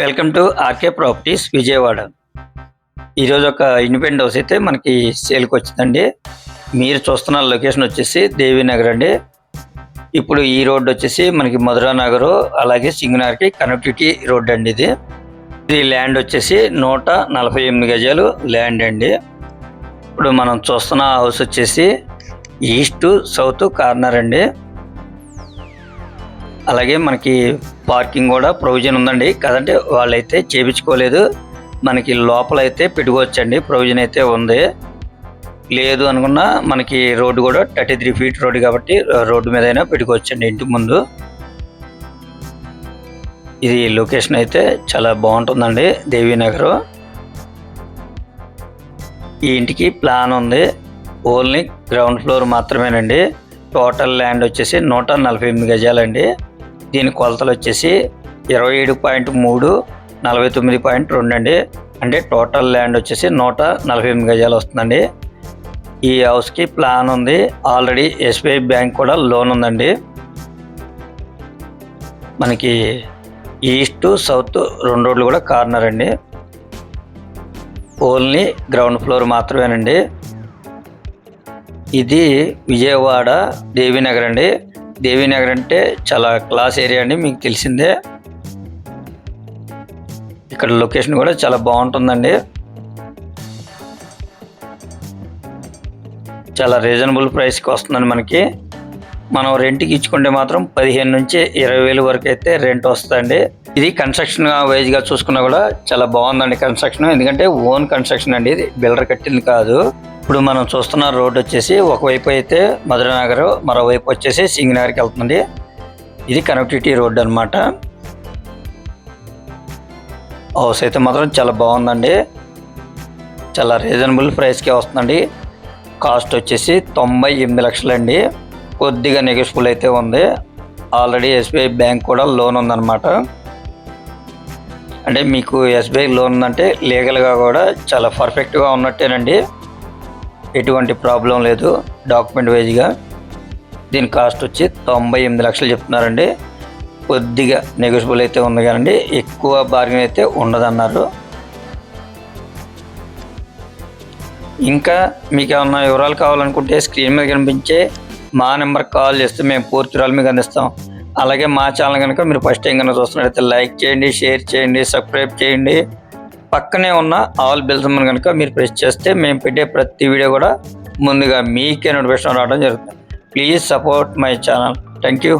Welcome to RK properties Vijayawada. ఈరోజు ఒక independent house అయితే మనకి సేల్కి వచ్చిందండి. మీరు చూస్తున్న లొకేషన్ వచ్చేసి దేవీనగర్ అండి. ఇప్పుడు ఈ రోడ్డు వచ్చేసి మనకి మధురా నగరు అలాగే సింగనగర్కి కనెక్టివిటీ రోడ్ అండి ఇది. ఇది ల్యాండ్ వచ్చేసి నూట నలభై ఎనిమిది గజాలు ల్యాండ్ అండి. ఇప్పుడు మనం చూస్తున్న హౌస్ వచ్చేసి ఈస్ట్ సౌత్ కార్నర్ అండి. అలాగే మనకి పార్కింగ్ కూడా ప్రొవిజన్ ఉందండి. కదంటే వాళ్ళైతే చేపించుకోలేదు. మనకి లోపల అయితే పెట్టుకోవచ్చండి. ప్రొవిజన్ అయితే ఉంది. లేదు అనుకున్నా మనకి రోడ్డు కూడా థర్టీ త్రీ ఫీట్ రోడ్డు కాబట్టి రోడ్డు మీద అయినా పెట్టుకోవచ్చండి ఇంటి ముందు. ఇది లొకేషన్ అయితే చాలా బాగుంటుందండి దేవీనగర్. ఈ ఇంటికి ప్లాన్ ఉంది. ఓన్లీ గ్రౌండ్ ఫ్లోర్ మాత్రమేనండి. టోటల్ ల్యాండ్ వచ్చేసి నూట నలభై ఎనిమిది గజాలండి. దీని కొలతలు వచ్చేసి ఇరవై ఏడు పాయింట్ మూడు నలభై తొమ్మిది పాయింట్ రెండు అండి. అంటే టోటల్ ల్యాండ్ వచ్చేసి నూట నలభై ఎనిమిది గజాలు వస్తుందండి. ఈ హౌస్కి ప్లాన్ ఉంది. ఆల్రెడీ ఎస్బీఐ బ్యాంక్ కూడా లోన్ ఉందండి. మనకి ఈస్ట్ సౌత్ రెండు రోడ్లు కూడా కార్నర్ అండి. ఓన్లీ గ్రౌండ్ ఫ్లోర్ మాత్రమేనండి. ఇది విజయవాడ దేవీనగర్ అండి. దేవీనగర్ అంటే చాలా క్లాస్ ఏరియా అండి మీకు తెలిసిందే. ఇక్కడ లొకేషన్ కూడా చాలా బాగుంటుందండి. చాలా రీజనబుల్ ప్రైస్కి వస్తుందండి మనకి. మనం రెంట్కి ఇచ్చుకుంటే మాత్రం పదిహేను నుంచి ఇరవై వేలు వరకు అయితే రెంట్ వస్తుందండి. ఇది కన్స్ట్రక్షన్ వైజ్గా చూసుకున్నా కూడా చాలా బాగుందండి కన్స్ట్రక్షన్ ఎందుకంటే ఓన్ కన్స్ట్రక్షన్ అండి ఇది. బిల్డర్ కట్టింది కాదు. ఇప్పుడు మనం చూస్తున్న రోడ్ వచ్చేసి ఒకవైపు అయితే మధురనగర్ మరోవైపు వచ్చేసి సింగనగర్కి వెళ్తుంది. ఇది కనెక్టివిటీ రోడ్ అనమాట హౌస్ అయితే మాత్రం చాలా బాగుందండి. చాలా రీజనబుల్ ప్రైస్కే వస్తుందండి. కాస్ట్ వచ్చేసి తొంభై ఎనిమిది లక్షలండి. కొద్దిగా నెగోషియబుల్ అయితే ఉంది. ఆల్రెడీ ఎస్బీఐ బ్యాంక్ కూడా లోన్ ఉందన్నమాట. అంటే మీకు ఎస్బీఐ లోన్ ఉందంటే లీగల్గా కూడా చాలా పర్ఫెక్ట్గా ఉన్నట్టేనండి. ఎటువంటి ప్రాబ్లం లేదు. డాక్యుమెంట్ వైజ్గా దీని కాస్ట్ వచ్చి తొంభై ఎనిమిది లక్షలు చెప్తున్నారండి. కొద్దిగా నెగోషియబుల్ అయితే ఉంది కానండి. ఎక్కువ బార్గెన్ అయితే ఉండదన్నారు. ఇంకా మీకు ఏమన్నా వివరాలు కావాలనుకుంటే స్క్రీన్ మీద కనిపించే మా నెంబర్ కాల్ చేస్తే మేము పూర్తి వివరాలు మీకు అందిస్తాం. అలాగే మా ఛానల్ కనుక మీరు ఫస్ట్ టైం కనుక చూస్తున్నట్లయితే లైక్ చేయండి షేర్ చేయండి సబ్స్క్రైబ్ చేయండి. పక్కనే ఉన్న ఆల్ బెల్స్ కనుక మీరు ప్రెస్ చేస్తే మేము పెట్టే ప్రతి వీడియో కూడా ముందుగా మీకే నోటిఫికేషన్ రావడం జరుగుతుంది. Please support my channel. Thank you